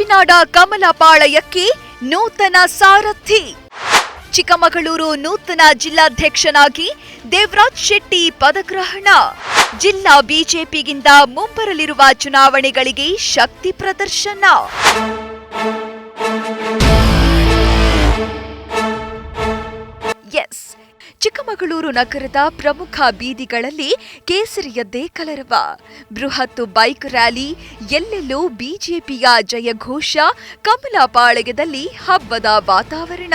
ಕಾಫಿನಾಡ ಕಮಲಪಾಳಯಕ್ಕೆ ನೂತನ ಸಾರಥಿ. ಚಿಕ್ಕಮಗಳೂರು ನೂತನ ಜಿಲ್ಲಾಧ್ಯಕ್ಷನಾಗಿ ದೇವರಾಜ್ ಶೆಟ್ಟಿ ಪದಗ್ರಹಣ. ಜಿಲ್ಲಾ ಬಿಜೆಪಿಗಿಂತ ಮುಂಬರಲಿರುವ ಚುನಾವಣೆಗಳಿಗೆ ಶಕ್ತಿ ಪ್ರದರ್ಶನ. ಚಿಕ್ಕಮಗಳೂರು ನಗರದ ಪ್ರಮುಖ ಬೀದಿಗಳಲ್ಲಿ ಕೇಸರಿಯದ್ದೇ ಕಲರವ. ಬೃಹತ್ ಬೈಕ್ ರ್ಯಾಲಿ, ಎಲ್ಲೆಲ್ಲೂ ಬಿಜೆಪಿಯ ಜಯಘೋಷ ಕಮಲಪಾಳ್ಯದಲ್ಲಿ ಹಬ್ಬದ ವಾತಾವರಣ.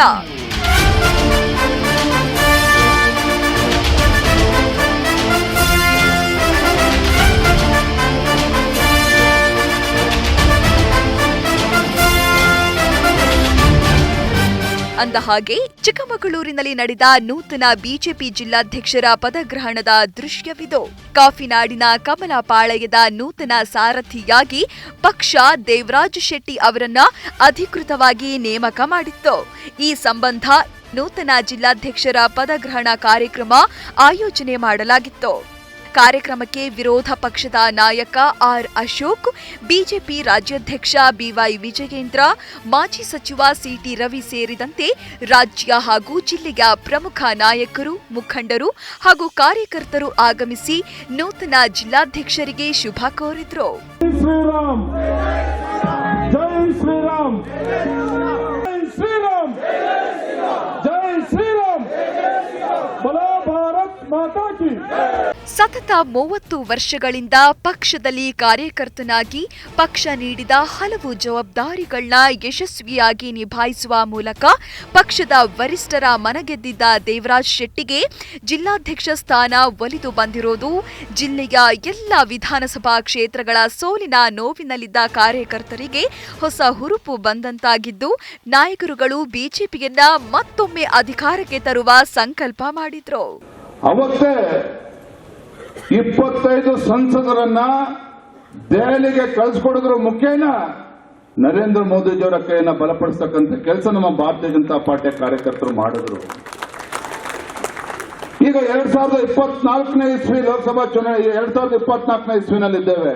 ಅಂದ ಹಾಗೆ ಚಿಕ್ಕಮಗಳೂರಿನಲ್ಲಿ ನಡೆದ ನೂತನ ಬಿಜೆಪಿ ಜಿಲ್ಲಾಧ್ಯಕ್ಷರ ಪದಗ್ರಹಣದ ದೃಶ್ಯವಿದು. ಕಾಫಿನಾಡಿನ ಕಮಲಪಾಳ್ಯದ ನೂತನ ಸಾರಥಿಯಾಗಿ ಪಕ್ಷ ದೇವರಾಜ್ ಶೆಟ್ಟಿ ಅವರನ್ನ ಅಧಿಕೃತವಾಗಿ ನೇಮಕ ಮಾಡಿತ್ತು. ಈ ಸಂಬಂಧ ನೂತನ ಜಿಲ್ಲಾಧ್ಯಕ್ಷರ ಪದಗ್ರಹಣ ಕಾರ್ಯಕ್ರಮ ಆಯೋಜನೆ ಮಾಡಲಾಗಿತ್ತು. ಕಾರ್ಯಕ್ರಮಕ್ಕೆ ವಿರೋಧ ಪಕ್ಷದ ನಾಯಕ ಆರ್ ಅಶೋಕ್, ಬಿಜೆಪಿ ರಾಜ್ಯಾಧ್ಯಕ್ಷ ಬಿವೈ ವಿಜಯೇಂದ್ರ, ಮಾಜಿ ಸಚಿವ ಸಿಟಿ ರವಿ ಸೇರಿದಂತೆ ರಾಜ್ಯ ಹಾಗೂ ಜಿಲ್ಲೆಯ ಪ್ರಮುಖ ನಾಯಕರು, ಮುಖಂಡರು ಹಾಗೂ ಕಾರ್ಯಕರ್ತರು ಆಗಮಿಸಿ ನೂತನ ಜಿಲ್ಲಾಧ್ಯಕ್ಷರಿಗೆ ಶುಭ ಕೋರಿದ್ರು. ಸತತ ಮೂವತ್ತು ವರ್ಷಗಳಿಂದ ಪಕ್ಷದಲ್ಲಿ ಕಾರ್ಯಕರ್ತನಾಗಿ ಪಕ್ಷ ನೀಡಿದ ಹಲವು ಜವಾಬ್ದಾರಿಗಳನ್ನ ಯಶಸ್ವಿಯಾಗಿ ನಿಭಾಯಿಸುವ ಮೂಲಕ ಪಕ್ಷದ ವರಿಷ್ಠರ ಮನಗೆದ್ದಿದ್ದ ದೇವರಾಜ್ ಶೆಟ್ಟಿಗೆ ಜಿಲ್ಲಾಧ್ಯಕ್ಷ ಸ್ಥಾನ ಒಲಿದು ಬಂದಿರೋದು, ಜಿಲ್ಲೆಯ ಎಲ್ಲ ವಿಧಾನಸಭಾ ಕ್ಷೇತ್ರಗಳ ಸೋಲಿನ ನೋವಿನಲ್ಲಿದ್ದ ಕಾರ್ಯಕರ್ತರಿಗೆ ಹೊಸ ಹುರುಪು ಬಂದಂತಾಗಿದ್ದು, ನಾಯಕರುಗಳು ಬಿಜೆಪಿಯನ್ನ ಮತ್ತೊಮ್ಮೆ ಅಧಿಕಾರಕ್ಕೆ ತರುವ ಸಂಕಲ್ಪ ಮಾಡಿದ್ರು. ಇಪ್ಪತ್ತೈದು ಸಂಸದರನ್ನ ದೆಹಲಿಗೆ ಕಳಿಸ್ಕೊಡಿದ್ರು ಮುಖ್ಯನ ನರೇಂದ್ರ ಮೋದಿಜಿಯವರ ಕೈಯನ್ನ ಬಲಪಡಿಸ್ತಕ್ಕಂಥ ಕೆಲಸ ನಮ್ಮ ಭಾರತೀಯ ಜನತಾ ಪಾರ್ಟಿಯ ಕಾರ್ಯಕರ್ತರು ಮಾಡಿದ್ರು. ಈಗ ಎರಡ್ ಸಾವಿರದ ಇಪ್ಪತ್ನಾಲ್ಕನೇ ಇಸ್ವಿ ಲೋಕಸಭಾ ಚುನಾವಣೆ ಎರಡ್ ಸಾವಿರದ ಇಪ್ಪತ್ನಾಲ್ಕನೇ ಇಸ್ವಿನಲ್ಲಿದ್ದೇವೆ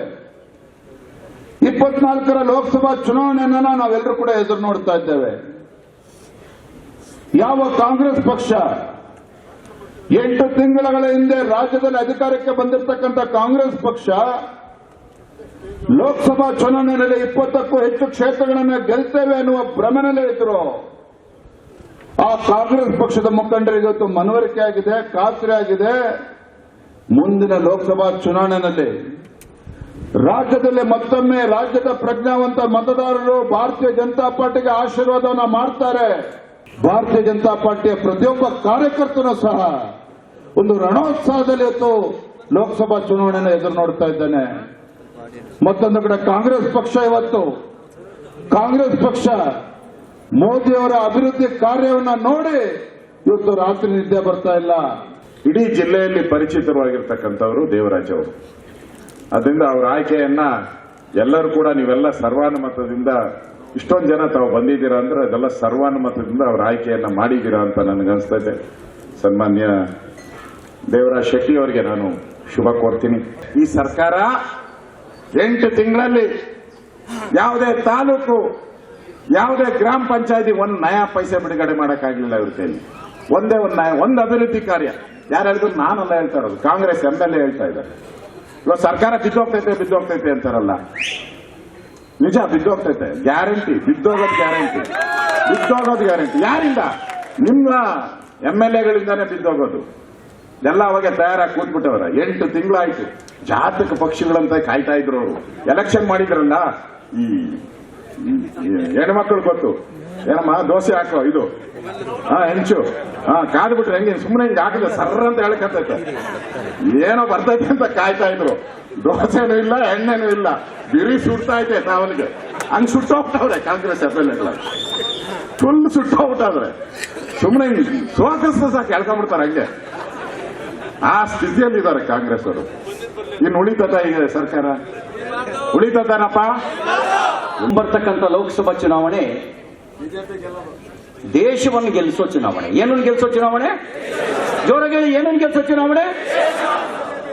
ಇಪ್ಪತ್ನಾಲ್ಕರ ಲೋಕಸಭಾ ಚುನಾವಣೆಯನ್ನ ನಾವೆಲ್ಲರೂ ಕೂಡ ಎದುರು ನೋಡ್ತಾ ಇದ್ದೇವೆ. ಯಾವ ಕಾಂಗ್ರೆಸ್ ಪಕ್ಷ ಎಂಟು ತಿಂಗಳ ಹಿಂದೆ ರಾಜ್ಯದಲ್ಲಿ ಅಧಿಕಾರಕ್ಕೆ ಬಂದಿರತಕ್ಕಂಥ ಕಾಂಗ್ರೆಸ್ ಪಕ್ಷ ಲೋಕಸಭಾ ಚುನಾವಣೆಯಲ್ಲಿ ಇಪ್ಪತ್ತಕ್ಕೂ ಹೆಚ್ಚು ಕ್ಷೇತ್ರಗಳನ್ನು ಗೆಲ್ತೇವೆ ಅನ್ನುವ ಭ್ರಮೆನಲ್ಲೇ ಇದ್ರು. ಆ ಕಾಂಗ್ರೆಸ್ ಪಕ್ಷದ ಮುಖಂಡರಿಗೆ ಇವತ್ತು ಮನವರಿಕೆ ಆಗಿದೆ, ಖಾತ್ರಿ ಆಗಿದೆ. ಮುಂದಿನ ಲೋಕಸಭಾ ಚುನಾವಣೆಯಲ್ಲಿ ರಾಜ್ಯದಲ್ಲಿ ಮತ್ತೊಮ್ಮೆ ರಾಜ್ಯದ ಪ್ರಜ್ಞಾವಂತ ಮತದಾರರು ಭಾರತೀಯ ಜನತಾ ಪಾರ್ಟಿಗೆ ಆಶೀರ್ವಾದವನ್ನು ಮಾಡ್ತಾರೆ. ಭಾರತೀಯ ಜನತಾ ಪಾರ್ಟಿಯ ಪ್ರತಿಯೊಬ್ಬ ಕಾರ್ಯಕರ್ತನೂ ಸಹ ಒಂದು ರಣೋತ್ಸಾಹದಲ್ಲಿ ಇವತ್ತು ಲೋಕಸಭಾ ಚುನಾವಣೆನ ಎದುರು ನೋಡ್ತಾ ಇದ್ದೇನೆ. ಮತ್ತೊಂದು ಕಡೆ ಕಾಂಗ್ರೆಸ್ ಪಕ್ಷ ಇವತ್ತು. ಕಾಂಗ್ರೆಸ್ ಪಕ್ಷ ಮೋದಿಯವರ ಅಭಿವೃದ್ಧಿ ಕಾರ್ಯವನ್ನ ನೋಡಿ ಇವತ್ತು ರಾತ್ರಿ ನಿದ್ದೆ ಬರ್ತಾ ಇಲ್ಲ. ಇಡೀ ಜಿಲ್ಲೆಯಲ್ಲಿ ಪರಿಚಿತವಾಗಿರ್ತಕ್ಕಂಥವರು ದೇವರಾಜ್ ಅವರು. ಅದರಿಂದ ಅವರ ಆಯ್ಕೆಯನ್ನ ಎಲ್ಲರೂ ಕೂಡ ನೀವೆಲ್ಲ ಸರ್ವಾನುಮತದಿಂದ ಇಷ್ಟೊಂದು ಜನ ತಾವು ಬಂದಿದ್ದೀರಾ ಅಂದ್ರೆ ಅದೆಲ್ಲ ಸರ್ವಾನುಮತದಿಂದ ಅವರ ಆಯ್ಕೆಯನ್ನ ಮಾಡಿದ್ದೀರಾ ಅಂತ ನನಗನ್ಸ್ತಾ ಇದೆ. ಸನ್ಮಾನ್ಯ ದೇವರಾಜ್ ಶೆಟ್ಟಿ ಅವರಿಗೆ ನಾನು ಶುಭ ಕೋರ್ತೀನಿ. ಈ ಸರ್ಕಾರ ಎಂಟು ತಿಂಗಳಲ್ಲಿ ಯಾವುದೇ ತಾಲೂಕು, ಯಾವುದೇ ಗ್ರಾಮ ಪಂಚಾಯತಿ ಒಂದು ನಯಾ ಪೈಸೆ ಬಿಡುಗಡೆ ಮಾಡೋಕ್ಕಾಗಲಿಲ್ಲ ಇರ್ತೇನೆ ಒಂದೇ ಒಂದು ನಯ, ಒಂದು ಅಭಿವೃದ್ಧಿ ಕಾರ್ಯ. ಯಾರು ಹೇಳಿದ್ರು ನಾನಲ್ಲ ಹೇಳ್ತಾ ಇರೋದು. ಕಾಂಗ್ರೆಸ್ ಎಂ ಎಲ್ ಎ ಹೇಳ್ತಾ ಇದ್ದಾರೆ. ಇವಾಗ ಸರ್ಕಾರ ಬಿದ್ದೋಗ್ತೈತೆ ಬಿದ್ದೋಗ್ತೈತೆ ಅಂತಾರಲ್ಲ. ನಿಜ, ಬಿದ್ದೋಗ್ತೈತೆ. ಗ್ಯಾರಂಟಿ, ಬಿದ್ದೋಗೋದು ಗ್ಯಾರಂಟಿ. ಬಿದ್ದೋಗೋದು ಗ್ಯಾರಂಟಿ. ಯಾರಿಂದ? ನಿಮ್ಮ ಎಂ ಎಲ್ ಎಗಳಿಂದಾನೇ ಬಿದ್ದೋಗೋದು. ಎಲ್ಲ ಅವಾಗ ತಯಾರಾಗಿ ಕೂತ್ಬಿಟ್ಟವ್ರ. ಎಂಟು ತಿಂಗಳಾಯ್ತು. ಜಾತಕ ಪಕ್ಷಿಗಳಂತ ಕಾಯ್ತಾ ಇದ್ರು ಅವರು. ಎಲೆಕ್ಷನ್ ಮಾಡಿದ್ರಲ್ಲ? ಈ ಹೆಣ್ಮಕ್ಳು ಗೊತ್ತು. ಏನಮ್ಮ, ದೋಸೆ ಹಾಕೋ, ಇದು. ಹಾ, ಹೆಂಚು. ಹಾ, ಕಾದು ಬಿಟ್ರೆ ಹೆಂಗೆ? ಸುಮ್ಮನೆ ಹಿಂಗೆ ಹಾಕಿದ್ರೆ ಸರ್ರ ಅಂತ ಹೇಳಕತ್ತೈತೆ. ಏನೋ ಬರ್ತೈತೆ ಅಂತ ಕಾಯ್ತಾ ಇದ್ರು. ದೋಸೆನೂ ಇಲ್ಲ, ಎಣ್ಣೆನೂ ಇಲ್ಲ. ಬಿರಿ ಸುಡ್ತಾ ಇದೆ ಅವನಿಗೆ ಹಂಗ್ ಸುಟ್ಟೋಗ್ತಾವ್ರೆ ಕಾಂಗ್ರೆಸ್ ಎಫ್ ಎಲ್ ಫುಲ್ ಸುಟ್ಟೋಗ್ಬಿಟ್ಟಾದ್ರೆ ಸುಮ್ಮನೆ ಸೋಕಸ್ ಸಾಕು ಎಳ್ಕೊಂಡ್ಬಿಡ್ತಾರೆ ಹಂಗೆ. ಆ ಸ್ಥಿತಿಯಲ್ಲಿದ್ದಾರೆ ಕಾಂಗ್ರೆಸ್ ಅವರು. ಇನ್ನು ಉಳಿತದ ಈಗ ಸರ್ಕಾರ? ಉಳಿತದನಪ್ಪ? ಬರ್ತಕ್ಕಂಥ ಲೋಕಸಭಾ ಚುನಾವಣೆ ದೇಶವನ್ನು ಗೆಲ್ಲಿಸೋ ಚುನಾವಣೆ. ಏನನ್ನು ಗೆಲ್ಲಿಸೋ ಚುನಾವಣೆ? ಜೋರಾಗಿ ಏನನ್ನು ಗೆಲ್ಲಿಸೋ ಚುನಾವಣೆ?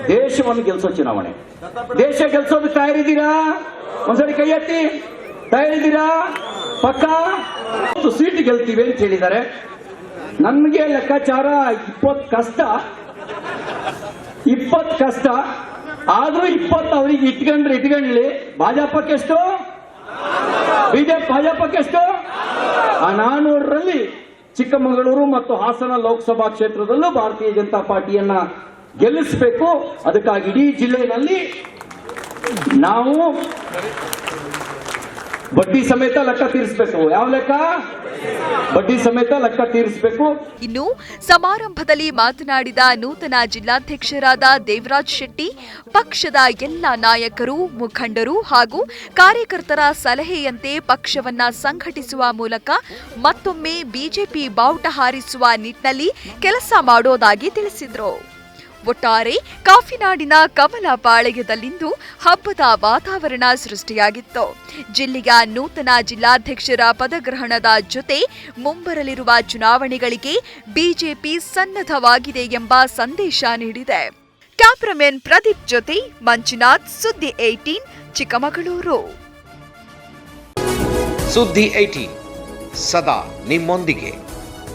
ದೇಶವನ್ನು ಗೆಲ್ಲಿಸೋ ಚುನಾವಣೆ. ದೇಶ ಗೆಲ್ಸೋದು ತಯಾರಿದ್ದೀರಾ? ಒಂದ್ಸರಿ ಕೈ ಎತ್ತಿ. ತಯಾರಿದ್ದೀರಾ? ಪಕ್ಕ? ಸೀಟ್ ಗೆಲ್ತೀವಿ ಅಂತ ಹೇಳಿದ್ದಾರೆ. ನನ್ಗೆ ಲೆಕ್ಕಾಚಾರ ಇಪ್ಪತ್ತು ಕಷ್ಟ. ಇಪ್ಪತ್ ಕಷ್ಟ, ಆದ್ರೂ ಇಪ್ಪತ್ತು ಅವ್ರಿಗೆ ಇಟ್ಕೊಂಡ್ರೆ, ಇಟ್ಕೊಂಡ್ಲಿ. ಭಾಜಪಕ್ಕೆ ಎಷ್ಟು? ಬಿಜೆಪಿ, ಭಾಜಪಕ್ಕೆ ಎಷ್ಟು? ಆ ನಾನೂರರಲ್ಲಿ ಚಿಕ್ಕಮಗಳೂರು ಮತ್ತು ಹಾಸನ ಲೋಕಸಭಾ ಕ್ಷೇತ್ರದಲ್ಲೂ ಭಾರತೀಯ ಜನತಾ ಪಾರ್ಟಿಯನ್ನ ಗೆಲ್ಲಿಸಬೇಕು. ಅದಕ್ಕಾಗಿ ಇಡೀ ಜಿಲ್ಲೆಯಲ್ಲಿ ನಾವು ಬಡ್ಡಿ ಸಮೇತ ಲೆಕ್ಕ ತೀರಿಸಬೇಕು. ಯಾವ ಲೆಕ್ಕ? ಬಡ್ಡಿ ಸಮೇತ ಲೆಕ್ಕ ತೀರಿಸಬೇಕು. ಇನ್ನು ಸಮಾರಂಭದಲ್ಲಿ ಮಾತನಾಡಿದ ನೂತನ ಜಿಲ್ಲಾಧ್ಯಕ್ಷರಾದ ದೇವರಾಜ್ ಶೆಟ್ಟಿ, ಪಕ್ಷದ ಎಲ್ಲ ನಾಯಕರು, ಮುಖಂಡರು ಹಾಗೂ ಕಾರ್ಯಕರ್ತರ ಸಲಹೆಯಂತೆ ಪಕ್ಷವನ್ನ ಸಂಘಟಿಸುವ ಮೂಲಕ ಮತ್ತೊಮ್ಮೆ ಬಿಜೆಪಿ ಬಾವುಟ ಹಾರಿಸುವ ನಿಟ್ಟಿನಲ್ಲಿ ಕೆಲಸ ಮಾಡೋದಾಗಿ ತಿಳಿಸಿದರು. ಒಟ್ಟಾರೆ ಕಾಫಿನಾಡಿನ ಕಮಲ ಪಾಳಯದಲ್ಲಿಂದು ಹಬ್ಬದ ವಾತಾವರಣ ಸೃಷ್ಟಿಯಾಗಿತ್ತು. ಜಿಲ್ಲೆಯ ನೂತನ ಜಿಲ್ಲಾಧ್ಯಕ್ಷರ ಪದಗ್ರಹಣದ ಜೊತೆ ಮುಂಬರಲಿರುವ ಚುನಾವಣೆಗಳಿಗೆ ಬಿಜೆಪಿ ಸನ್ನದ್ಧವಾಗಿದೆ ಎಂಬ ಸಂದೇಶ ನೀಡಿದೆ. ಕ್ಯಾಮ್ರಾಮನ್ ಪ್ರದೀಪ್ ಜೊತೆ ಮಂಜುನಾಥ್, ಸುದ್ದಿ ಏಟೀನ್ ಚಿಕ್ಕಮಗಳೂರು. ಸುದ್ದಿ ಏಟೀನ್ ಸದಾ ನಿಮ್ಮೊಂದಿಗೆ.